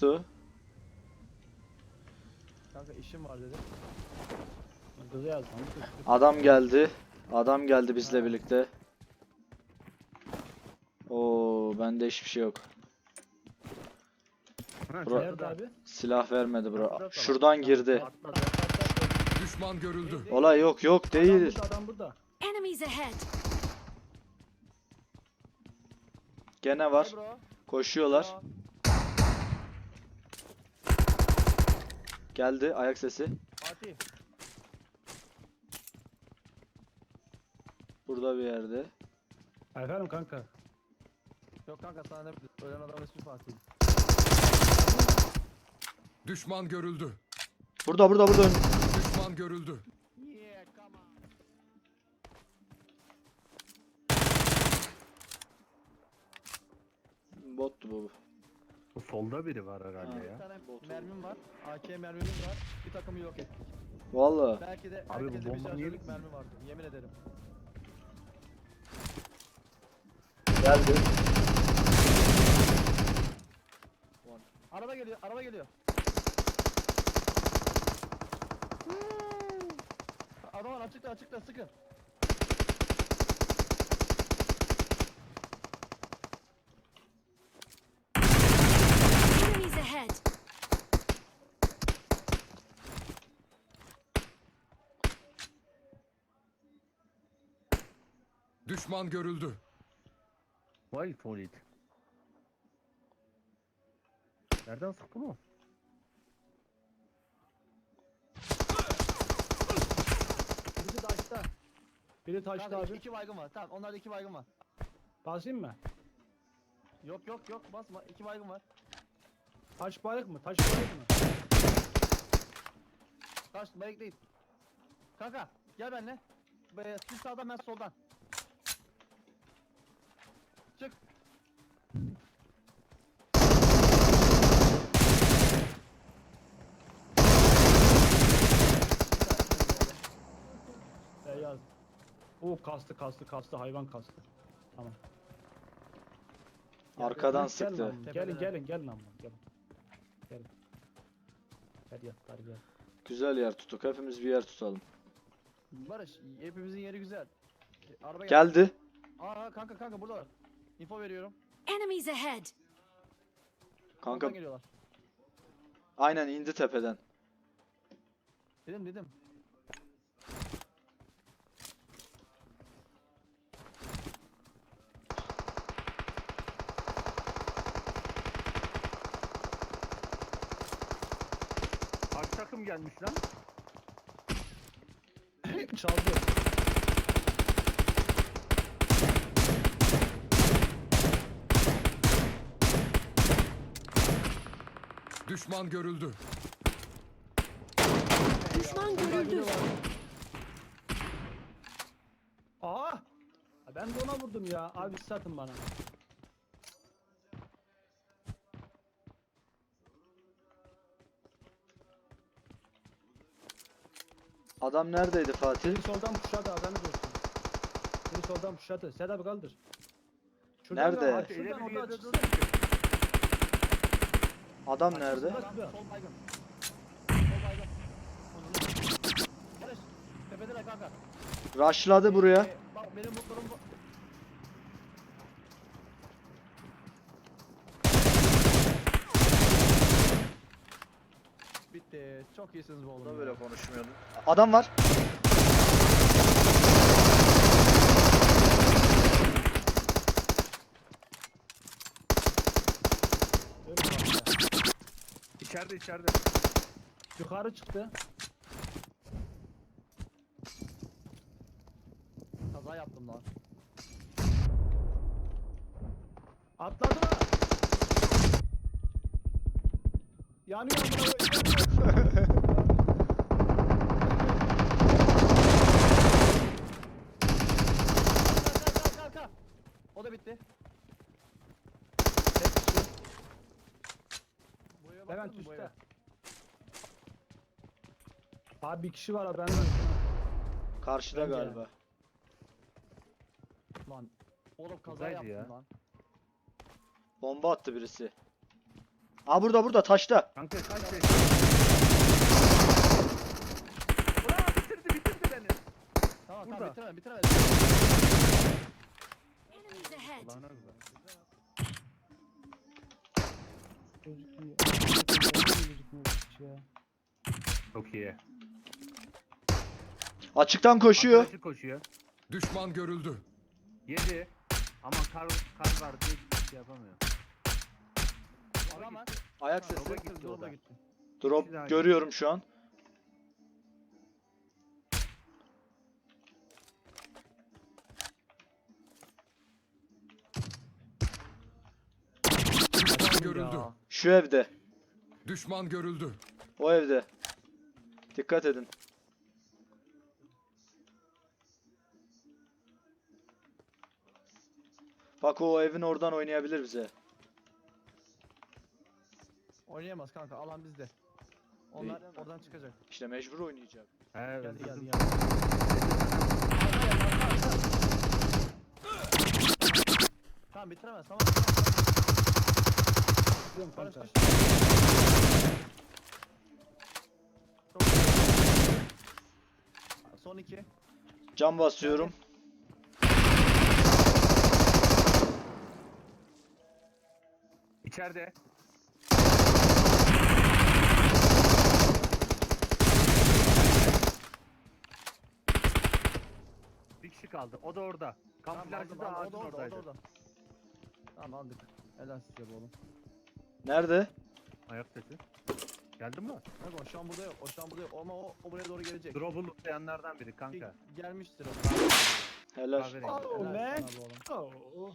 Su. Kanka işim var dedi. Kızı yazdım. Adam geldi. Adam geldi bizle birlikte. Oo bende hiçbir şey yok. Bura- Nerede abi? Silah vermedi bro. Şuradan girdi. Atladı. Düşman görüldü. Olay yok yok Adam değil. burada, adam burada. Enemies ahead! Gene var. Koşuyorlar. Geldi ayak sesi. Fatih. Burada bir yerde. Efendim kanka. Yok kanka sana ne ölen adamın ismi Fatih. Düşman görüldü. Burada burada burada. Düşman görüldü. Yeah come on. Bottu bu. Solda biri var Ha. herhalde Bir ya. tane mermim var. AK mermimiz var. Bir takımı yok ettik. Valla. Belki de Abi bu herkeste bir bomba niye şarjörlük bitmiyor? mermi vardı. Yemin ederim. Geldi. Araba geliyor, araba geliyor. Adam var açıkta açıkta sıkın. Enemies ahead! Düşman görüldü. Vay Folit. Nereden sıktı bu? Birisi taşta. Biri taşta Kanka iki, abi. iki baygın var. Tamam onlarda iki baygın var. Basayım mı? Yok yok yok basma. iki baygın var. Taş balık mı? Taş balık mı? Kaç bayık değil. Kanka gel benimle. Be, siz sağdan ben soldan. Çık. Beyaz. Oo kastı kastı kastı hayvan kastı. Tamam. Arkadan Gel sıktı. lan. Gelin Tepeden. gelin gelin lan. Gelin. Gelin. Gel yatlar gel. Güzel yer tutuk. Hepimiz bir yer tutalım. Barış hepimizin yeri güzel. E, Araba geldi. Geldi. Aa kanka kanka burada. Info veriyorum. Enemies ahead! Kanka geliyorlar. aynen indi tepeden. Dedim dedim. Kaç takım gelmiş lan? Çaldı. Düşman görüldü. Düşman görüldü! Aa! Ha, Ben de ona vurdum ya. Abi satın bana. Adam neredeydi Fatih? Biri soldan puşadı haberiniz olsun. Biri soldan puşadı. Sedat kaldır. Nerede? Şuradan oradan yerde çıksın. Adam nerede? Sol bak. baygın. Sol baygın. Barış tepedeler kanka. Rushladı buraya. Ee, bak benim mutlarım bu. Bitti. Çok iyisiniz bu oğlum. böyle konuşmuyordun. Adam var. Öyle bak ya. İçeride içeride. Yukarı çıktı. Kaza yaptım lan. Atladı mı? Yanıyor amına Abi bir kişi var haberin olsun. Karşıda Bence. galiba. Lan. Oğlum kaza Buradaydı yaptım ya. lan. Bomba attı birisi. Aa burada burada taşta. Kanka kaç şey. Ulan bitirdi bitirdi beni. Tamam Burada. tamam bitiremem bitiremem. Enemies ahead. Ulan ne güzel. Gözükmüyor. Gözükmüyor hiç ya. Çok iyi. Açıktan koşuyor. Arkadaşı koşuyor. Düşman görüldü. Yedi. Ama kar, kar var diye hiçbir şey yapamıyor. Alamaz. Ayak sesi. Drop'a gitti o Drop'a da. gitti. Drop daha görüyorum şu an. Düşman görüldü. Şu evde. Düşman görüldü. O evde. Dikkat edin. Bak o evin oradan oynayabilir bize. Oynayamaz kanka alan bizde. Onlar oradan çıkacak. İşte mecbur oynayacak. He, Geldi geldi geldi. Tamam bitiremez tamam. Biliyorum Barış kanka. Son iki. Cam basıyorum. İçeride. Bir kişi kaldı. O da orada. Kamuflajcı da ağacın oradaydı. orada. Tamam aldık. Helal size bu oğlum. Nerede? Ayak sesi. Geldin mi? Kanka o şu an burada yok. O şu an burada yok. Ama o, o buraya doğru gelecek. Drop'u lootlayanlardan biri kanka. Gelmiştir o. Helal. Kahverengi. Oh Helal man. bu oğlum. Oh.